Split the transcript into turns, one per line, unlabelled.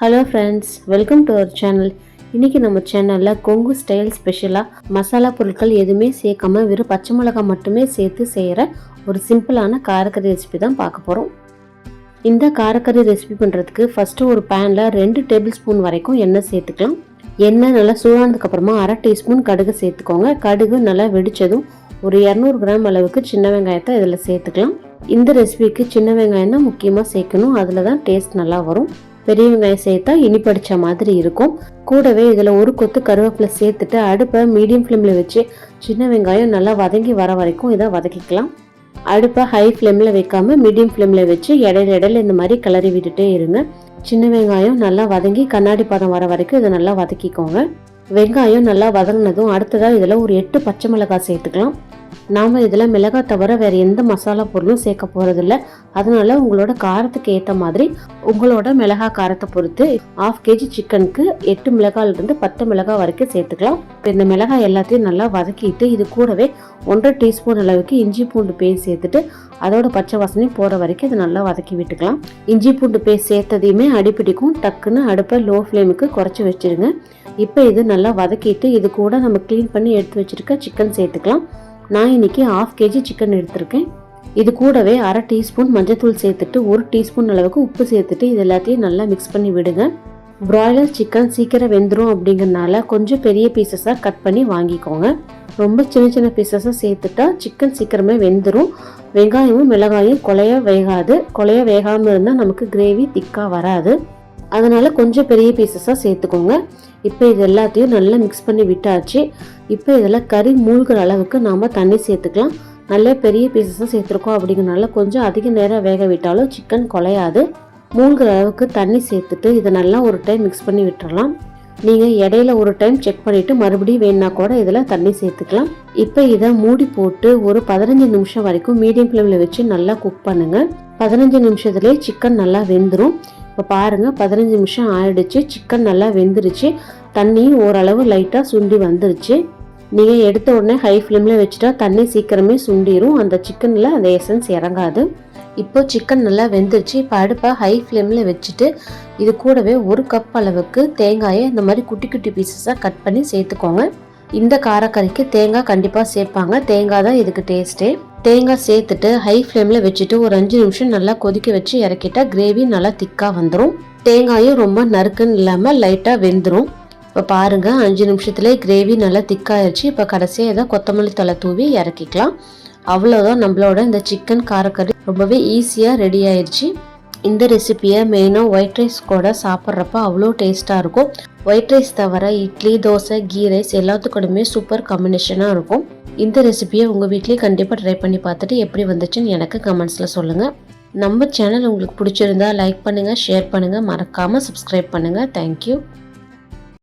Hello friends welcome to our channel இன்றைக்கி நம்ம சேனலில் கொங்கு ஸ்டைல் ஸ்பெஷலாக மசாலா பொருட்கள் எதுவுமே சேர்க்காம வெறும் பச்சை மிளகாய் மட்டுமே சேர்த்து செய்கிற ஒரு சிம்பிளான காரக்கறி ரெசிபி தான் பார்க்க போகிறோம் இந்த காரக்கறி ரெசிபி பண்ணுறதுக்கு ஃபஸ்ட்டு ஒரு பேனில் ரெண்டு டேபிள் ஸ்பூன் வரைக்கும் எண்ணெய் சேர்த்துக்கலாம். எண்ணெய் நல்லா சூடானதுக்கப்புறமா அரை டீஸ்பூன் கடுகு சேர்த்துக்கோங்க. கடுகு நல்லா வெடித்ததும் ஒரு இரநூறு கிராம் அளவுக்கு சின்ன வெங்காயத்தை இதில் சேர்த்துக்கலாம். இந்த ரெசிபிக்கு சின்ன வெங்காயம் தான் முக்கியமாக சேர்க்கணும். அதில் தான் டேஸ்ட் நல்லா வரும். பெரிய வெங்காயம் சேர்த்தா இனிப்படிச்ச மாதிரி இருக்கும். கூடவே இதில் ஒரு கொத்து கருவேப்பிலை சேர்த்துட்டு அடுப்பை மீடியம் ஃப்ளேமில் வச்சு சின்ன வெங்காயம் நல்லா வதங்கி வர வரைக்கும் இதை வதக்கிக்கலாம். அடுப்பை ஹை ஃப்ளேமில் வைக்காம மீடியம் ஃப்ளேமில் வச்சு இடையில இடையில இந்த மாதிரி கிளறி விட்டுட்டே இருங்க. சின்ன வெங்காயம் நல்லா வதங்கி கண்ணாடி பதம் வர வரைக்கும் இதை நல்லா வதக்கிக்கோங்க. வெங்காயம் நல்லா வதங்கினதும் அடுத்ததாக இதில் ஒரு எட்டு பச்சை மிளகாய் சேர்த்துக்கலாம். நாம் இதில் மிளகாய் தவிர வேறு எந்த மசாலா பொருளும் சேர்க்க போகிறதில்ல அதனால் உங்களோட காரத்துக்கு ஏற்ற மாதிரி உங்களோட மிளகாய் காரத்தை பொறுத்து ஆஃப் கேஜி சிக்கனுக்கு எட்டு மிளகாயிலிருந்து பத்து மிளகாய் வரைக்கும் சேர்த்துக்கலாம். இப்போ இந்த மிளகாய் எல்லாத்தையும் நல்லா வதக்கிட்டு இது கூடவே ஒன்றரை டீஸ்பூன் அளவுக்கு இஞ்சி பூண்டு பேஸ்ட் சேர்த்துட்டு அதோட பச்சை வாசனை போகிற வரைக்கும் இது நல்லா வதக்கி விட்டுக்கலாம். இஞ்சி பூண்டு பேஸ்ட் சேர்த்ததையுமே அடிப்பிடிக்கும் டக்குன்னு அடுப்பை லோ ஃப்ளேமுக்கு குறைச்சி வச்சிருங்க. இப்போ இது நல்லா வதக்கிட்டு இது கூட நம்ம க்ளீன் பண்ணி எடுத்து வச்சிருக்க சிக்கன் சேர்த்துக்கலாம். நான் இன்னைக்கு ஆஃப் கேஜி சிக்கன் எடுத்திருக்கேன். இது கூடவே அரை டீஸ்பூன் மஞ்சள்தூள் சேர்த்துட்டு ஒரு டீஸ்பூன் அளவுக்கு உப்பு சேர்த்துட்டு இது எல்லாத்தையும் நல்லா மிக்ஸ் பண்ணி விடுங்க. பிராய்லர் சிக்கன் சீக்கிரம் வெந்துடும் அப்படிங்கிறனால கொஞ்சம் பெரிய பீசஸாக கட் பண்ணி வாங்கிக்கோங்க. ரொம்ப சின்ன சின்ன பீசஸாக சேர்த்துட்டா சிக்கன் சீக்கிரமே வெந்துடும் வெங்காயமும் மிளகாயும் கொலைய வேகாது. கொலைய வேகாமல் இருந்தால் நமக்கு கிரேவி திக்காக வராது. அதனால் கொஞ்சம் பெரிய பீசஸாக சேர்த்துக்கோங்க. இப்போ இது எல்லாத்தையும் நல்லா மிக்ஸ் பண்ணி விட்டாச்சு. இப்போ இதில் கறி மூழ்கிற அளவுக்கு நாம் தண்ணி சேர்த்துக்கலாம். நல்ல பெரிய பீசஸாக சேர்த்துருக்கோம் அப்படிங்கிறனால கொஞ்சம் அதிக நேரம் வேக விட்டாலும் சிக்கன் குலையாது. மூழ்கிற அளவுக்கு தண்ணி சேர்த்துட்டு இதை நல்லா ஒரு டைம் மிக்ஸ் பண்ணி விட்டுறலாம். நீங்கள் இடையில ஒரு டைம் செக் பண்ணிவிட்டு மறுபடியும் வேணுனா கூட இதில் தண்ணி சேர்த்துக்கலாம். இப்போ இதை மூடி போட்டு ஒரு பதினஞ்சு நிமிஷம் வரைக்கும் மீடியம் ஃப்ளேமில் வச்சு நல்லா குக் பண்ணுங்கள் பதினஞ்சு நிமிஷத்துலேயே சிக்கன் நல்லா வெந்துடும் இப்போ பாருங்கள் பதினஞ்சு நிமிஷம் ஆயிடுச்சு. சிக்கன் நல்லா வெந்துருச்சு. தண்ணியும் ஓரளவு லைட்டாக சுண்டி வந்துருச்சு. நீங்கள் எடுத்த உடனே ஹை ஃப்ளேமில் வச்சுட்டா தண்ணி சீக்கிரமே சுண்டிரும். அந்த சிக்கனில் அந்த எசன்ஸ் இறங்காது. இப்போ சிக்கன் நல்லா வெந்துருச்சு. இப்போ அடுப்பை ஹை ஃப்ளேமில் வச்சுட்டு இது கூடவே ஒரு கப் அளவுக்கு தேங்காயை இந்த மாதிரி குட்டி குட்டி பீசஸாக கட் பண்ணி சேர்த்துக்கோங்க. இந்த காரக்கறிக்கு தேங்காய் கண்டிப்பாக சேர்ப்பாங்க. தேங்காய் தான் இதுக்கு டேஸ்ட்டே தேங்காய் சேர்த்துட்டு ஹை ஃப்ளேமில் வச்சுட்டு ஒரு அஞ்சு நிமிஷம் நல்லா கொதிக்க வச்சு இறக்கிட்டா கிரேவி நல்லா திக்காக வந்துடும் தேங்காயும் ரொம்ப நறுக்குன்னு இல்லாமல் லைட்டாக வெந்துடும் இப்போ பாருங்கள் அஞ்சு நிமிஷத்துலேயே கிரேவி நல்லா திக்காயிருச்சு இப்போ கடைசியாக இதை கொத்தமல்லி தலை தூவி இறக்கிக்கலாம். அவ்வளோதான் நம்மளோட இந்த சிக்கன் காரக்கறி ரொம்பவே ஈஸியாக ரெடி ஆயிடுச்சு இந்த ரெசிப்பியை மெயினாக ஒயிட் ரைஸ் கூட சாப்பிட்றப்ப அவ்வளோ டேஸ்ட்டாக இருக்கும். ஒயிட் ரைஸ் தவிர இட்லி தோசை கீ ரைஸ் எல்லாத்துக்கூடமே சூப்பர் காம்பினேஷனாக இருக்கும். இந்த ரெசிபியை உங்கள் வீட்லேயே கண்டிப்பாக ட்ரை பண்ணி பார்த்துட்டு எப்படி வந்துச்சுன்னு எனக்கு கமெண்ட்ஸில் சொல்லுங்கள் நம்ம சேனல் உங்களுக்கு பிடிச்சிருந்தா லைக் பண்ணுங்கள் ஷேர் பண்ணுங்கள் மறக்காமல் சப்ஸ்கிரைப் பண்ணுங்கள் தேங்க்யூ